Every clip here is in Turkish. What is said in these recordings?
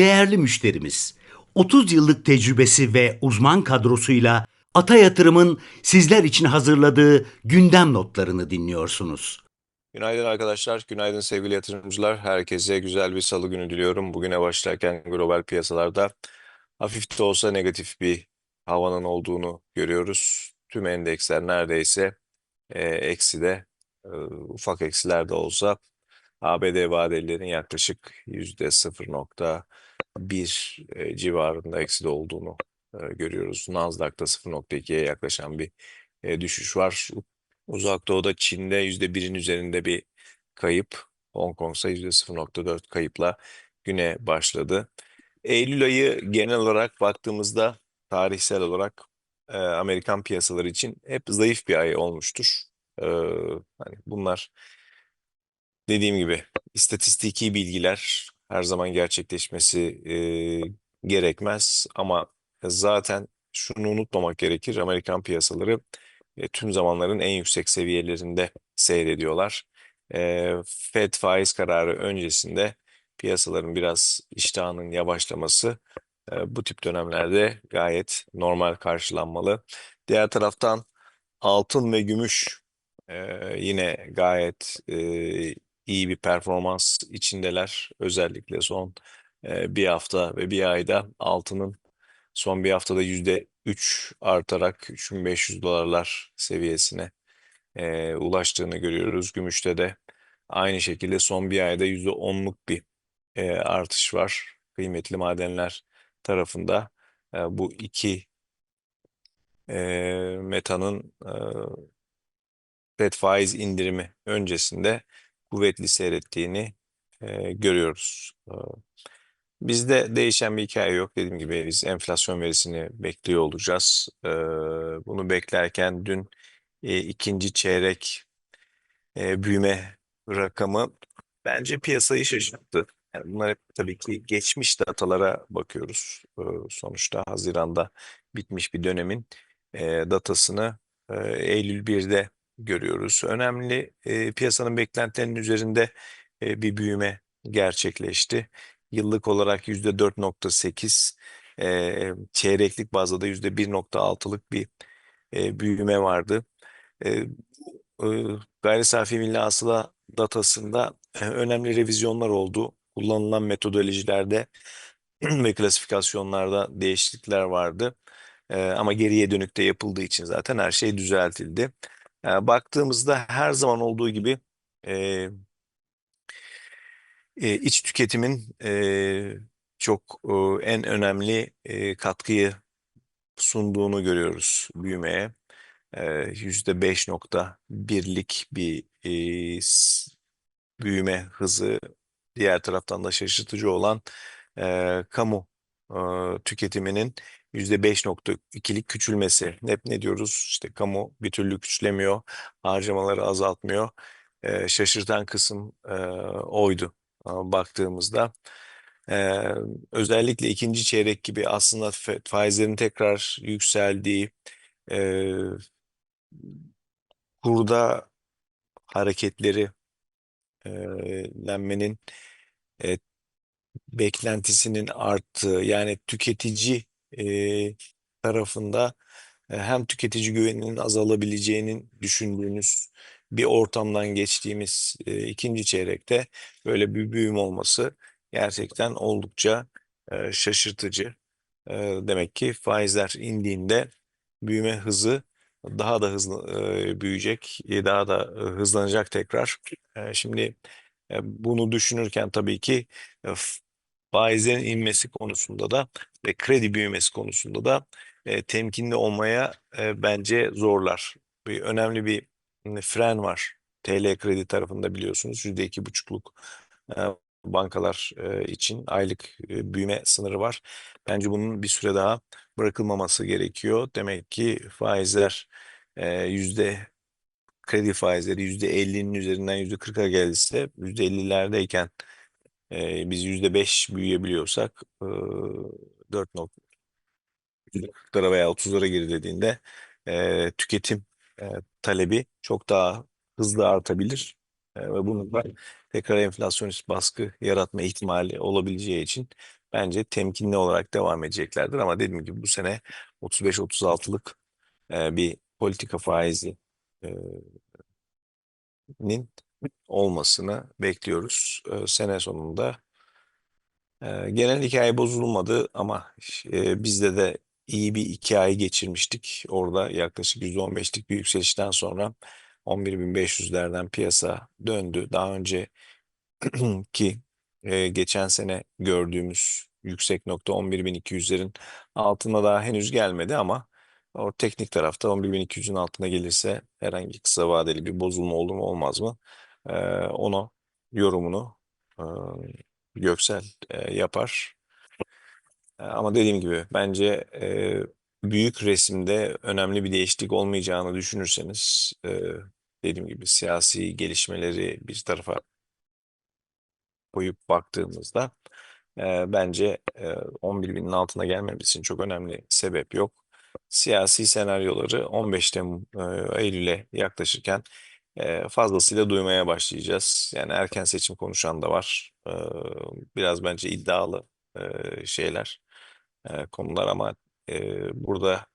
değerli müşterimiz. 30 yıllık tecrübesi ve uzman kadrosuyla Ata Yatırım'ın sizler için hazırladığı gündem notlarını dinliyorsunuz. Günaydın arkadaşlar, günaydın sevgili yatırımcılar. Herkese güzel bir salı günü diliyorum. Bugüne başlarken global piyasalarda hafif de olsa negatif bir havanın olduğunu görüyoruz. Tüm endeksler neredeyse e, ekside, e, ufak eksiler de olsa ABD vadelilerin yaklaşık %0.1 e, civarında ekside olduğunu e, görüyoruz. Nasdaq'ta 0.2'ye yaklaşan bir e, düşüş var. Uzak Doğu'da Çin'de %1'in üzerinde bir kayıp. Hong Kong ise %0.4 kayıpla güne başladı. Eylül ayı genel olarak baktığımızda tarihsel olarak e, Amerikan piyasaları için hep zayıf bir ay olmuştur. E, hani bunlar dediğim gibi istatistiki bilgiler her zaman gerçekleşmesi e, gerekmez ama zaten şunu unutmamak gerekir. Amerikan piyasaları e, tüm zamanların en yüksek seviyelerinde seyrediyorlar. E, Fed faiz kararı öncesinde piyasaların biraz iştahının yavaşlaması e, bu tip dönemlerde gayet normal karşılanmalı. Diğer taraftan altın ve gümüş e, yine gayet e, iyi bir performans içindeler. Özellikle son e, bir hafta ve bir ayda altının son bir haftada yüzde 3 artarak 3500 dolarlar seviyesine e, ulaştığını görüyoruz. Gümüşte de aynı şekilde son bir ayda yüzde 10'luk bir e, artış var. Kıymetli madenler tarafında e, bu iki e, metanın e, FED faiz indirimi öncesinde kuvvetli seyrettiğini e, görüyoruz. E, Bizde değişen bir hikaye yok. Dediğim gibi biz enflasyon verisini bekliyor olacağız. Ee, bunu beklerken dün e, ikinci çeyrek e, büyüme rakamı bence piyasayı şaşırttı. Yani bunlar hep tabii ki geçmiş datalara bakıyoruz. Ee, sonuçta Haziran'da bitmiş bir dönemin e, datasını e, Eylül 1'de görüyoruz. Önemli e, piyasanın beklentilerinin üzerinde e, bir büyüme gerçekleşti yıllık olarak %4.8, e, çeyreklik bazda da %1.6'lık bir e, büyüme vardı. E, e, gayri safi milli hasıla datasında önemli revizyonlar oldu. Kullanılan metodolojilerde ve klasifikasyonlarda değişiklikler vardı. Ama geriye dönük de yapıldığı için zaten her şey düzeltildi. E, baktığımızda her zaman olduğu gibi e, e, iç tüketimin e, çok e, en önemli e, katkıyı sunduğunu görüyoruz büyümeye. Nokta birlik bir e, büyüme hızı. Diğer taraftan da şaşırtıcı olan e, kamu e, tüketiminin %5.2'lik küçülmesi. Hep ne diyoruz? İşte kamu bir türlü küçülemiyor, harcamaları azaltmıyor. E, şaşırtan kısım e, oydu baktığımızda. Ee, özellikle ikinci çeyrek gibi aslında faizlerin tekrar yükseldiği, e, kurda hareketleri e, lenmenin e, beklentisinin arttığı yani tüketici e, tarafında e, hem tüketici güveninin azalabileceğinin düşündüğünüz bir ortamdan geçtiğimiz e, ikinci çeyrekte böyle bir büyüm olması gerçekten oldukça e, şaşırtıcı. E, demek ki faizler indiğinde büyüme hızı daha da hızlı e, büyüyecek, e, daha da e, hızlanacak tekrar. E, şimdi e, bunu düşünürken tabii ki e, faizlerin inmesi konusunda da ve kredi büyümesi konusunda da e, temkinli olmaya e, bence zorlar. Bir önemli bir fren var. TL kredi tarafında biliyorsunuz %2,5'luk e, bankalar e, için aylık e, büyüme sınırı var. Bence bunun bir süre daha bırakılmaması gerekiyor. Demek ki faizler e, yüzde kredi faizleri yüzde 50'nin üzerinden yüzde 40'a geldiyse %50'lerdeyken e, biz %5 büyüyebiliyorsak e, 4.40'lara veya 30'lara geri dediğinde e, tüketim e, talebi çok daha hızlı artabilir. E, ve bununla tekrar enflasyonist baskı yaratma ihtimali olabileceği için bence temkinli olarak devam edeceklerdir. Ama dediğim gibi bu sene 35-36'lık e, bir politika faizi e, nin olmasını bekliyoruz. E, sene sonunda e, genel hikaye bozulmadı ama e, bizde de iyi bir iki ay geçirmiştik. Orada yaklaşık %15'lik bir yükselişten sonra 11.500'lerden piyasa döndü. Daha önce ki e, geçen sene gördüğümüz yüksek nokta 11.200'lerin altına daha henüz gelmedi ama o teknik tarafta 11.200'ün altına gelirse herhangi kısa vadeli bir bozulma olur mu olmaz mı? E, onu yorumunu e, Göksel e, yapar. E, ama dediğim gibi bence e, büyük resimde önemli bir değişiklik olmayacağını düşünürseniz e, dediğim gibi siyasi gelişmeleri bir tarafa koyup baktığımızda e, bence e, 11 binin altına gelmemiz için çok önemli sebep yok. Siyasi senaryoları 15 Temmuz e, Eylül'e yaklaşırken e, fazlasıyla duymaya başlayacağız. Yani erken seçim konuşan da var. E, biraz bence iddialı e, şeyler, e, konular ama e, burada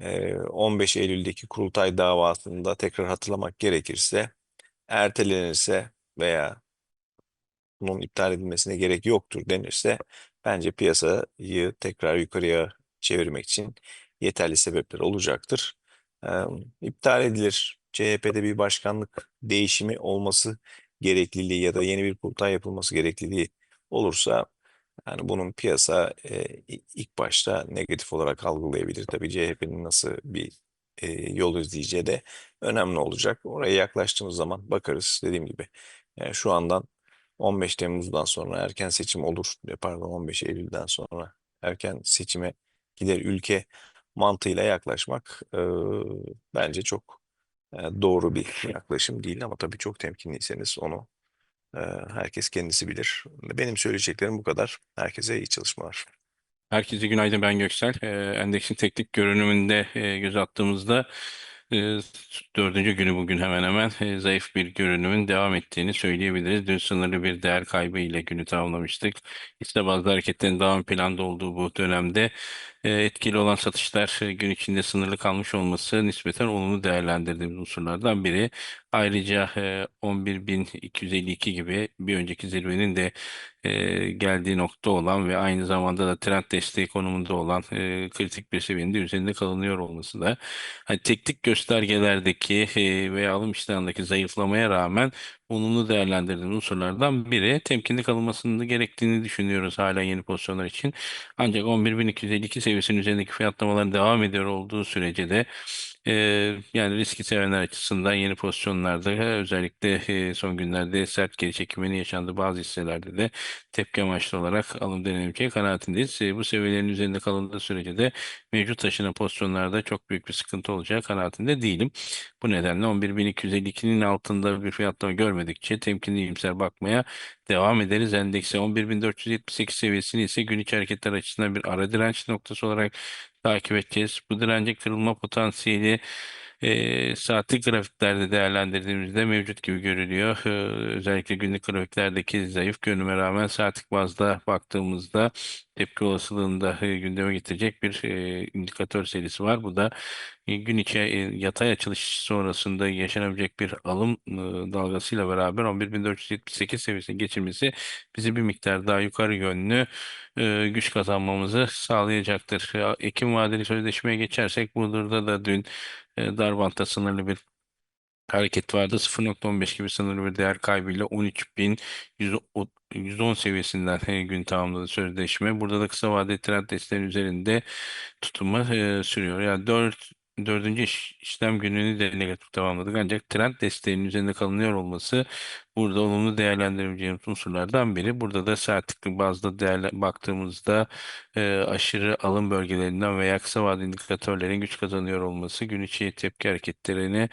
e, 15 Eylül'deki kurultay davasında tekrar hatırlamak gerekirse ertelenirse veya bunun iptal edilmesine gerek yoktur denirse bence piyasayı tekrar yukarıya çevirmek için yeterli sebepler olacaktır. Ee, iptal edilir. CHP'de bir başkanlık değişimi olması gerekliliği ya da yeni bir kurultay yapılması gerekliliği olursa yani bunun piyasa e, ilk başta negatif olarak algılayabilir. Tabii CHP'nin nasıl bir e, yol izleyeceği de önemli olacak. Oraya yaklaştığımız zaman bakarız dediğim gibi. Yani şu andan 15 Temmuz'dan sonra erken seçim olur. e, Pardon 15 Eylül'den sonra erken seçime gider ülke mantığıyla yaklaşmak e, bence çok e, doğru bir yaklaşım değil ama tabii çok temkinliyseniz onu herkes kendisi bilir. Benim söyleyeceklerim bu kadar. Herkese iyi çalışmalar. Herkese günaydın ben Göksel. Endeksin teknik görünümünde göz attığımızda dördüncü günü bugün hemen hemen zayıf bir görünümün devam ettiğini söyleyebiliriz. Dün sınırlı bir değer kaybı ile günü tamamlamıştık. İşte bazı hareketlerin devam planda olduğu bu dönemde etkili olan satışlar e, gün içinde sınırlı kalmış olması nispeten olumlu değerlendirdiğimiz unsurlardan biri. Ayrıca e, 11.252 gibi bir önceki zirvenin de e, geldiği nokta olan ve aynı zamanda da trend desteği konumunda olan e, kritik bir seviyenin de üzerinde kalınıyor olması da hani teknik göstergelerdeki e, veya alım iştahındaki zayıflamaya rağmen olumlu değerlendirdiğimiz unsurlardan biri temkinli kalınmasını gerektiğini düşünüyoruz hala yeni pozisyonlar için. Ancak 11.252 seviyesinin üzerindeki fiyatlamaların devam ediyor olduğu sürece de e, yani riski sevenler açısından yeni pozisyonlarda özellikle son günlerde sert geri çekiminin yaşandığı bazı hisselerde de tepki amaçlı olarak alım denenebileceği kanaatindeyiz. E, bu seviyelerin üzerinde kalındığı sürece de mevcut taşınan pozisyonlarda çok büyük bir sıkıntı olacağı kanaatinde değilim. Bu nedenle 11.252'nin altında bir fiyatlama görmedikçe temkinli iyimser bakmaya devam ederiz. Endekse 11.478 seviyesini ise gün içi hareketler açısından bir ara direnç noktası olarak takip edeceğiz. Bu direncin kırılma potansiyeli e, saatlik grafiklerde değerlendirdiğimizde mevcut gibi görülüyor. E, özellikle günlük grafiklerdeki zayıf görünüme rağmen saatlik bazda baktığımızda tepki olasılığını e, gündeme getirecek bir e, indikatör serisi var. Bu da e, gün içi yatay açılış sonrasında yaşanabilecek bir alım dalgasıyla beraber 11.478 seviyesine geçilmesi bizi bir miktar daha yukarı yönlü güç kazanmamızı sağlayacaktır. Ya, Ekim vadeli sözleşmeye geçersek burada da dün e, dar bantta sınırlı bir hareket vardı. 0.15 gibi sınırlı bir değer kaybıyla 13.110 seviyesinden e, gün tamamladı sözleşme. Burada da kısa vadeli trend desteğinin üzerinde tutunma e, sürüyor. Yani 4 Dördüncü iş- işlem gününü de negatif tamamladık. Ancak trend desteğinin üzerinde kalınıyor olması burada olumlu değerlendirebileceğimiz unsurlardan biri. Burada da saatlik bazda değerle baktığımızda e, aşırı alım bölgelerinden veya kısa vadeli indikatörlerin güç kazanıyor olması gün içi tepki hareketlerini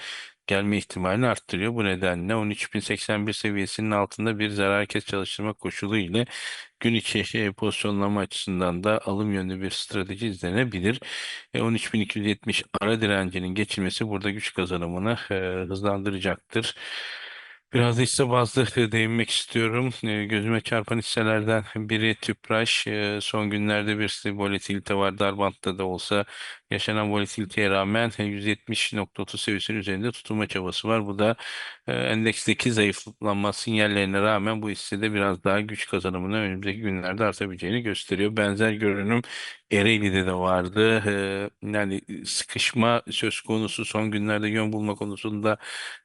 gelme ihtimalini arttırıyor. Bu nedenle 13.081 seviyesinin altında bir zarar hareket çalıştırma koşulu ile gün içi şey, pozisyonlama açısından da alım yönlü bir strateji izlenebilir. E, 13.270 ara direncinin geçilmesi burada güç kazanımını e, hızlandıracaktır. Biraz da hisse bazlı değinmek istiyorum. E, Gözüme çarpan hisselerden biri Tüpraş. E, Son günlerde bir volatilite var. Dar bantta da olsa yaşanan volatiliteye rağmen e, 170.30 seviyesinin üzerinde tutunma çabası var. Bu da e, endeksteki zayıflanma sinyallerine rağmen bu hissede biraz daha güç kazanımını önümüzdeki günlerde artabileceğini gösteriyor. Benzer görünüm Ereğli'de de vardı. E, Yani sıkışma söz konusu son günlerde yön bulma konusunda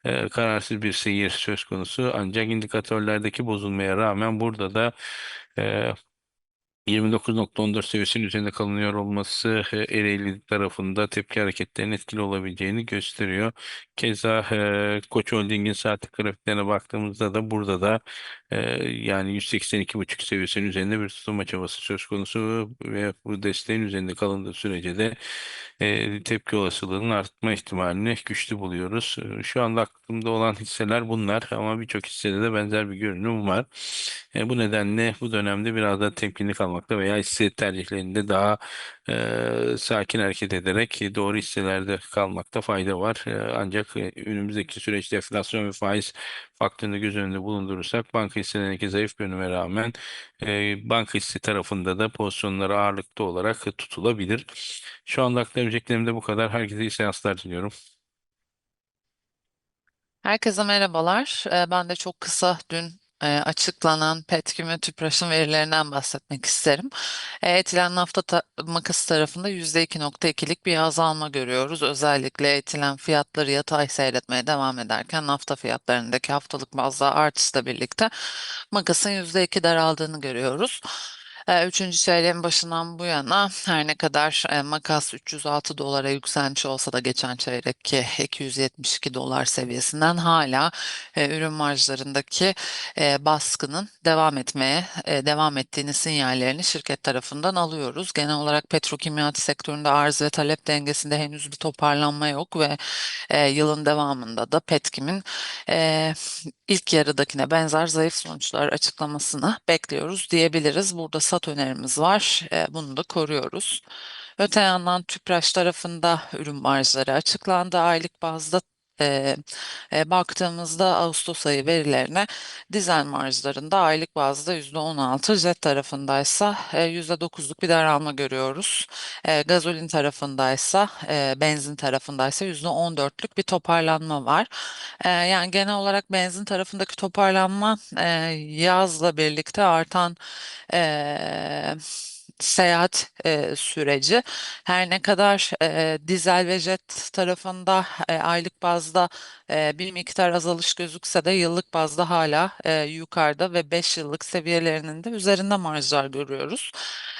e, kararsız bir seyir söz konusu. Ancak indikatörlerdeki bozulmaya rağmen burada da e, 29.14 seviyesinin üzerinde kalınıyor olması e, Ereğli tarafında tepki hareketlerinin etkili olabileceğini gösteriyor. Keza e, Koç Holding'in saatlik grafiklerine baktığımızda da burada da e, yani 182.5 seviyesinin üzerinde bir tutunma çabası söz konusu ve bu desteğin üzerinde kalındığı sürece de tepki olasılığının artma ihtimalini güçlü buluyoruz. Şu anda aklımda olan hisseler bunlar ama birçok hissede de benzer bir görünüm var. Bu nedenle bu dönemde biraz daha temkinli kalmakta veya hisse tercihlerinde daha e, sakin hareket ederek doğru hisselerde kalmakta fayda var. E, ancak e, önümüzdeki süreçte enflasyon ve faiz faktörünü göz önünde bulundurursak banka hisselerindeki zayıf görünüme rağmen e, banka hisse tarafında da pozisyonları ağırlıklı olarak tutulabilir. Şu anda aktarabileceklerim bu kadar. Herkese iyi seanslar diliyorum. Herkese merhabalar. Ee, Ben de çok kısa dün e, açıklanan Petkim ve Tüpraş'ın verilerinden bahsetmek isterim. E, Etilen nafta ta- makası tarafında %2.2'lik bir azalma görüyoruz. Özellikle etilen fiyatları yatay seyretmeye devam ederken nafta fiyatlarındaki haftalık bazda artışla birlikte makasın %2 daraldığını görüyoruz. E, Üçüncü çeyreğin başından bu yana her ne kadar e, makas 306 dolara yükselmiş olsa da geçen çeyrekki 272 dolar seviyesinden hala e, ürün marjlarındaki e, baskının devam etmeye devam ettiğini sinyallerini şirket tarafından alıyoruz. Genel olarak petrokimyat sektöründe arz ve talep dengesinde henüz bir toparlanma yok ve yılın devamında da Petkim'in ilk yarıdakine benzer zayıf sonuçlar açıklamasını bekliyoruz diyebiliriz. Burada sat önerimiz var. E, bunu da koruyoruz. Öte yandan Tüpraş tarafında ürün marjları açıklandı. Aylık bazda e, e, baktığımızda Ağustos ayı verilerine dizel marjlarında aylık bazda %16, jet tarafındaysa e, %9'luk bir daralma görüyoruz. E, gazolin tarafındaysa, e, benzin tarafındaysa %14'lük bir toparlanma var. Yani genel olarak benzin tarafındaki toparlanma yazla birlikte artan e, seyahat e, süreci her ne kadar e, dizel ve jet tarafında e, aylık bazda e, bir miktar azalış gözükse de yıllık bazda hala e, yukarıda ve 5 yıllık seviyelerinin de üzerinde marjlar görüyoruz.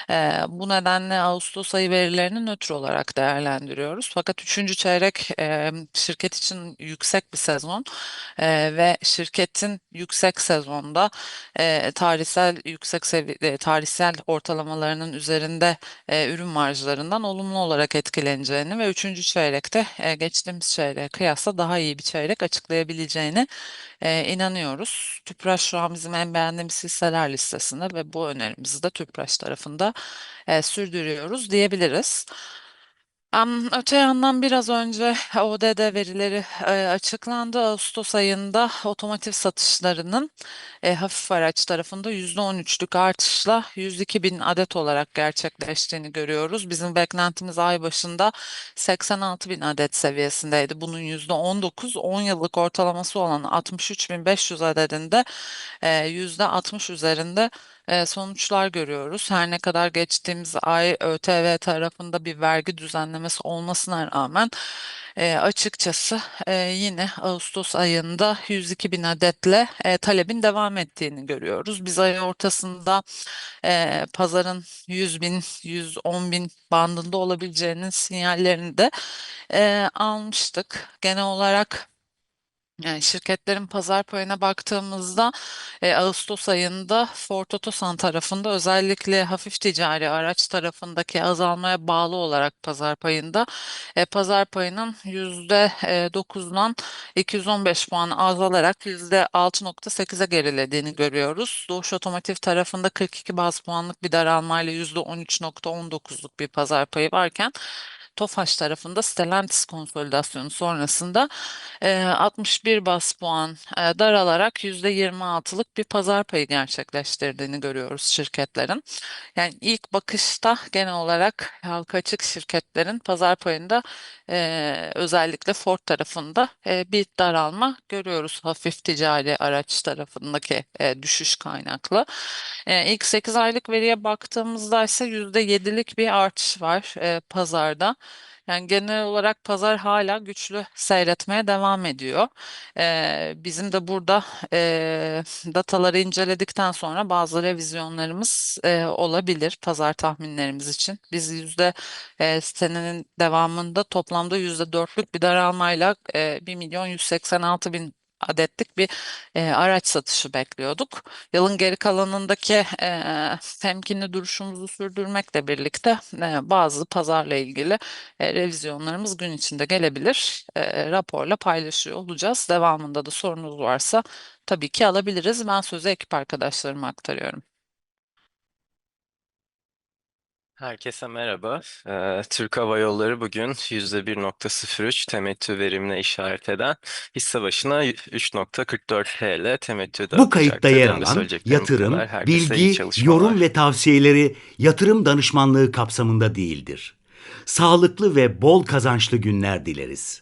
E, bu nedenle Ağustos ayı verilerini nötr olarak değerlendiriyoruz. Fakat 3. çeyrek e, şirket için yüksek bir sezon e, ve şirketin yüksek sezonda e, tarihsel yüksek sevi e, tarihsel ortalamalarının üzerinde e, ürün marjlarından olumlu olarak etkileneceğini ve 3. çeyrekte e, geçtiğimiz çeyreğe kıyasla daha iyi bir çeyrek açıklayabileceğini e, inanıyoruz. Tüpraş şu an bizim en beğendiğimiz hisseler listesinde ve bu önerimizi de Tüpraş tarafında e, sürdürüyoruz diyebiliriz. Am, Öte yandan biraz önce ODD verileri e, açıklandı. Ağustos ayında otomotiv satışlarının e, hafif araç tarafında %13'lük artışla 102 bin adet olarak gerçekleştiğini görüyoruz. Bizim beklentimiz ay başında 86 bin adet seviyesindeydi. Bunun %19, 10 yıllık ortalaması olan 63.500 adedinde e, %60 üzerinde sonuçlar görüyoruz. Her ne kadar geçtiğimiz ay ÖTV tarafında bir vergi düzenlemesi olmasına rağmen e, açıkçası e, yine Ağustos ayında 102 bin adetle e, talebin devam ettiğini görüyoruz. Biz ay ortasında e, pazarın 100 bin, 110 bin bandında olabileceğinin sinyallerini de e, almıştık. Genel olarak yani şirketlerin pazar payına baktığımızda e, Ağustos ayında Ford Otosan tarafında özellikle hafif ticari araç tarafındaki azalmaya bağlı olarak pazar payında e, pazar payının %9'dan 215 puan azalarak %6.8'e gerilediğini görüyoruz. Doğuş Otomotiv tarafında 42 baz puanlık bir daralmayla %13.19'luk bir pazar payı varken Tofaş tarafında Stellantis konsolidasyonu sonrasında e, 61 bas puan e, daralarak %26'lık bir pazar payı gerçekleştirdiğini görüyoruz şirketlerin. Yani ilk bakışta genel olarak halka açık şirketlerin pazar payında e, özellikle Ford tarafında e, bir daralma görüyoruz hafif ticari araç tarafındaki e, düşüş kaynaklı. E, ilk 8 aylık veriye baktığımızda ise %7'lik bir artış var e, pazarda. Yani genel olarak pazar hala güçlü seyretmeye devam ediyor. E, bizim de burada e, dataları inceledikten sonra bazı revizyonlarımız e, olabilir pazar tahminlerimiz için. Biz yüzde e, senenin devamında toplamda yüzde dörtlük bir daralmayla e, 1 milyon 186 bin adetlik bir e, araç satışı bekliyorduk. Yılın geri kalanındaki e, temkinli duruşumuzu sürdürmekle birlikte e, bazı pazarla ilgili e, revizyonlarımız gün içinde gelebilir. E, raporla paylaşıyor olacağız. Devamında da sorunuz varsa tabii ki alabiliriz. Ben sözü ekip arkadaşlarıma aktarıyorum. Herkese merhaba. Ee, Türk Hava Yolları bugün %1.03 temettü verimine işaret eden hisse başına 3.44 TL temettü Bu kayıtta yer alan yatırım, bilgi, yorum ve tavsiyeleri yatırım danışmanlığı kapsamında değildir. Sağlıklı ve bol kazançlı günler dileriz.